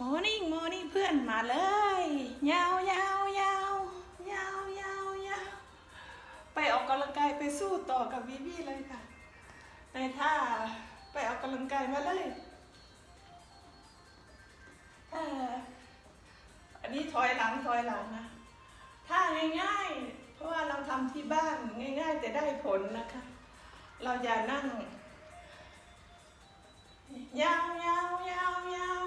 มอนิ่งมอนิ่งเพื่อนมาเลย ยาวยาวยาวยาวยาวยาวไปออกกำลังกายไปสู้ต่อกับวิวี่เลยค่ะ ในท่าไปออกกำลังกายมาเลยท่าอันนี้ถอยหลังถอยหลังนะท่าง่ายๆ เพราะว่าเราทำที่บ้านง่าย ๆ แต่ได้ผลนะคะ เราอย่านั่ง ยาวยาวยาวยาว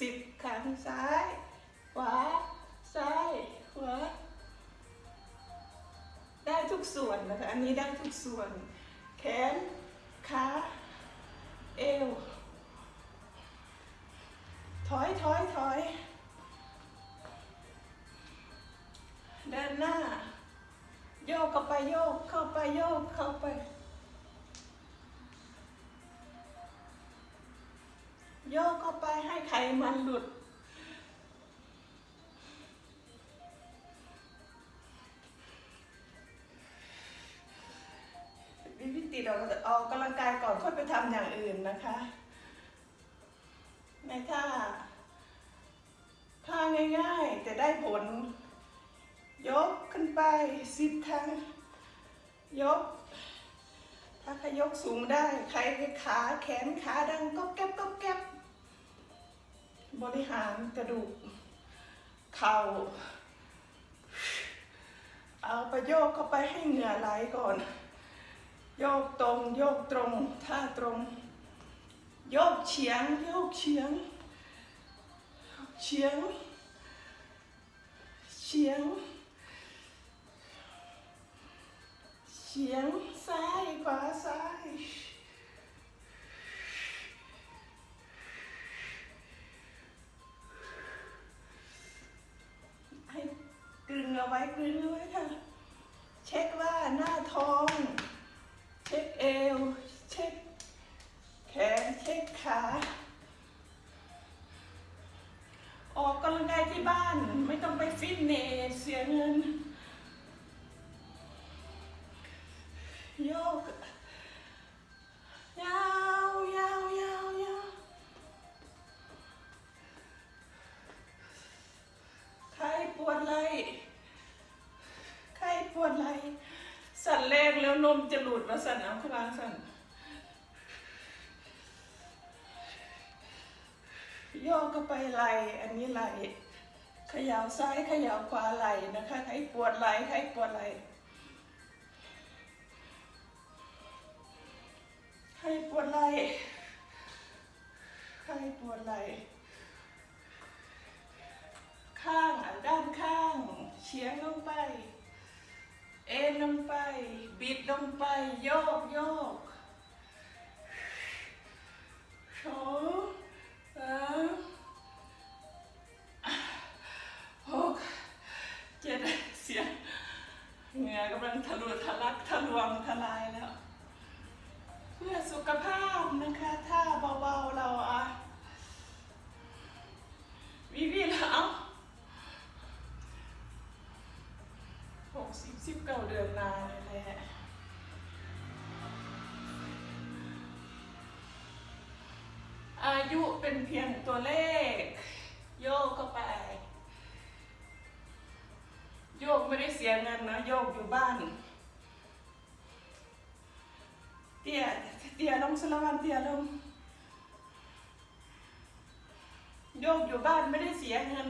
สิบครั้งซ้าย ขวา ซ้าย ขวา ได้ทุกส่วนนะคะ อันนี้ได้ทุกส่วน แขน ขา เอว ถอยถอยถอยเดินหน้า โยกเข้าไปโยกเข้าไปโยกเข้าไป โยกเข้าไปให้ไขมันหลุด วิวิติเราออกกำลังกายก่อนค่อยไปทำอย่างอื่นนะคะ ในท่าท่าง่ายๆ แต่ได้ผล ยกขึ้นไปสิบครั้งยก ถ้าขยกสูงได้ ใครขาแขนขาดังก็แก๊บก็แก๊บ บริหารกระดูก เข่า เอาไปโยกเข้าไปให้เหงื่อไหลก่อน โยกตรง โยกตรงท่าตรง โยกเฉียง โยกเฉียง เฉียง เฉียง เฉียงซ้ายขวาซ้าย ไว้กลึงเอาไว้ค่ะ เช็คว่าหน้าท้อง เช็คเอว เช็คแขน เช็คขา ออกกำลังกายที่บ้านไม่ต้องไปฟิตเนสเสียเงิน นมจะหลุดมาสั่นเอาขึ้นมาสั่นโยกก็ไปไหลอันนี้ไหลขย่าซ้ายขย่าขวาไหลนะคะใครปวดไหลใครปวดไหลใครปวดไหลใครปวดไหลข้างอะด้านข้างเฉียงลงไป เอ็นลงไป งไปโยกโยกสองสามหกเจ็ดเสียงเหงื่อกำลังทะลุทะลักทะลวงทลายแล้ว เพื่อสุขภาพนะคะถ้าเบาๆเราอะวิวีแล้วหกสิบสิบเก้าเดือนนานเลยแหละ ยุเป็นเพียงตัวเลข โยกเข้าไป โยกไม่ได้เสียเงินนะโยกอยู่บ้านเตี้ยเตี้ยลงสละวันเตี้ยลงโยกอยู่บ้านไม่ได้เสียเงิน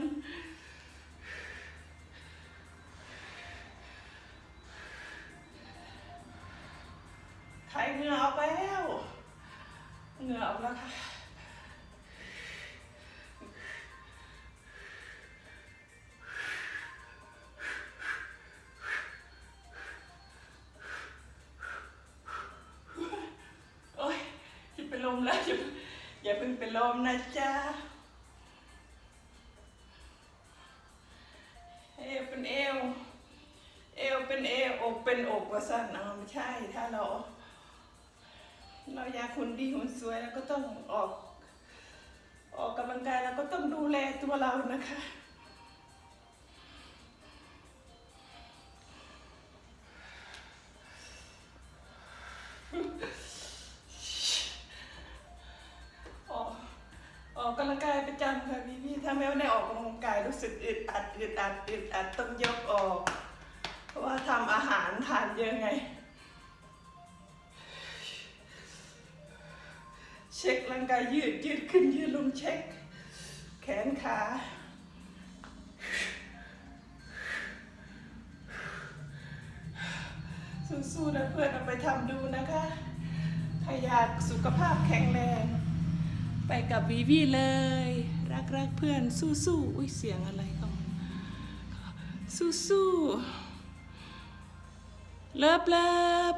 ไทยเหงื่อออกไปแล้ว เหงื่อออกแล้วค่ะะอย่าอย่าเพิ่งเป็นลมนะจ๊ะเอวเป็นเอว เอวเป็นเอวอกเป็นอกว่าสั้นเอาไม่ใช่ถ้าเรา เราอยากคุณดีหุ่นสวยแล้วก็ต้องออก ออกกำลังกายแล้วก็ต้องดูแลตัวเรานะคะ สึกอึดอัดอึดอัดอึดอัดต้องยกออก เพราะว่าทำอาหารทานเยอะไง เช็คร่างกายยืดยืดขึ้นยืดลงเช็ค แขนขาสู้ๆนะเพื่อนเอาไปทำดูนะคะใครอยากสุขภาพแข็งแรง ไปกับวีวีเลย รักรักๆเพื่อนสู้ๆอุ้ยเสียงอะไรเข้ามาสู้ๆเลิฟเลิฟ